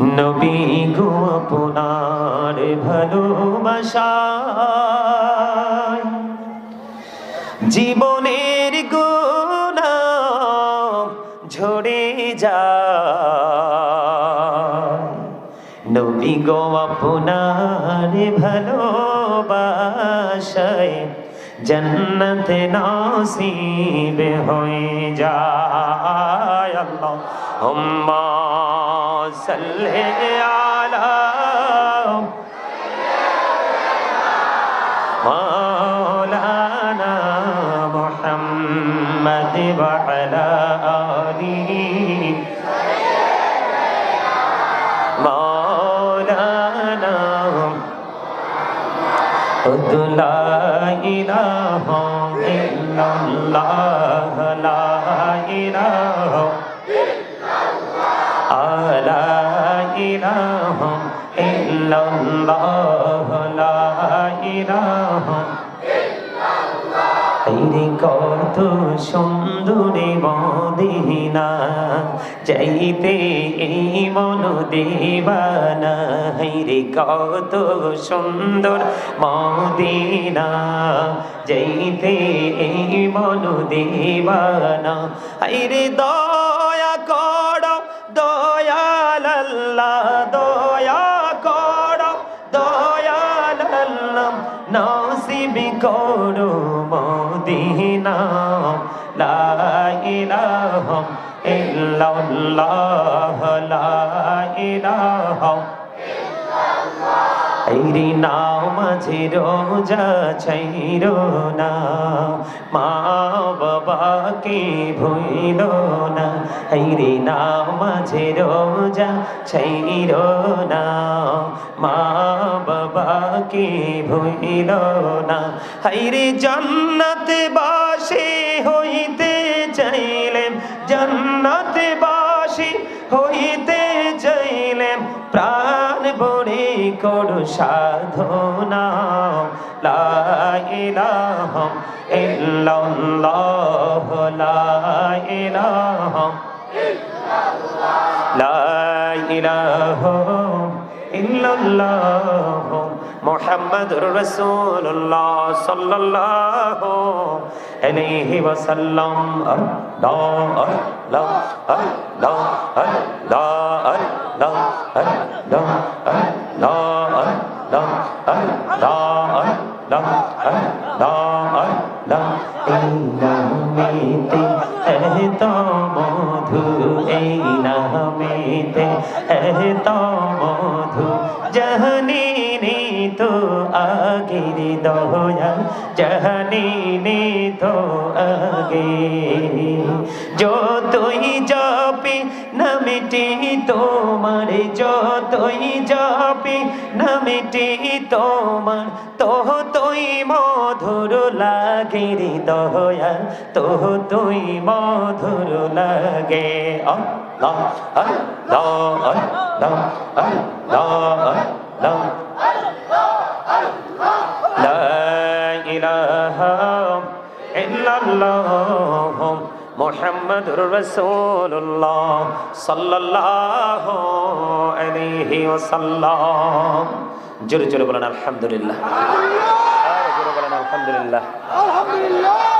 নবী গো আপনার জীবনের গুণা ঝরে যায়। নবী গো আপনার ভালোবাসায় জন্নত নসিব হয়ে যায়। আল্লাহ اللهم صلي على مولانا محمد وعلى آله. مولانا قد لا إله إلا الله لا إله ইল্লাল্লাহ লা ইলাহা তৈরি কত সুন্দরী মদিনা যাইতে এই মন দেবানা হাইরে কত সুন্দর মদিনা যাইতে এই মন দেবানা হাইরে দ আল্লাহ নসিব করো মদিনা। লা ইল্লাল্লাহ, লা ইলাহা আইরি নাও মাঝে রোজা ছাইরো না। মা বাবাকে ভইল না আইরি নাও মাঝে রোজা ছাইরো না। মা বাবাকে ভইল না। হাইরে জান্নাতে বাসে হইতে চাইলেন জান্নাতে বাসি হইতে চাইলেন প্রাণ বড়ে করু সাধনা। লা ইলাহা ইল্লাল্লাহ, লা লা মুহাম্মাদুর রাসূলুল্লাহ সাল্লাল্লাহু আলাইহি ওয়াসাল্লাম আল্লাহ আল্লাহ আল্লাহ আল্লাহ আল্লাহ আল্লাহ আল্লাহ আল্লাহ আল্লাহ আল্লাহ আল্লাহ है तो मधु जहनी नी तो आगे दोया जहनी नी तो आगे जो तुई जापी न নামিটি তোমার যতই জপি, নামিটি তোমার তো তুই মধুর লাগে রে দয়া তো তুই মধুর লাগে। আল্লাহ আল্লাহ আল্লাহ আল্লাহ মুহাম্মাদুর রাসূলুল্লাহ সাল্লাল্লাহু আলাইহি ওয়াসাল্লাম। জোরে জোরে বলেন আলহামদুলিল্লাহ। জোরে বলেন আলহামদুলিল্লাহ। আলহামদুলিল্লাহ!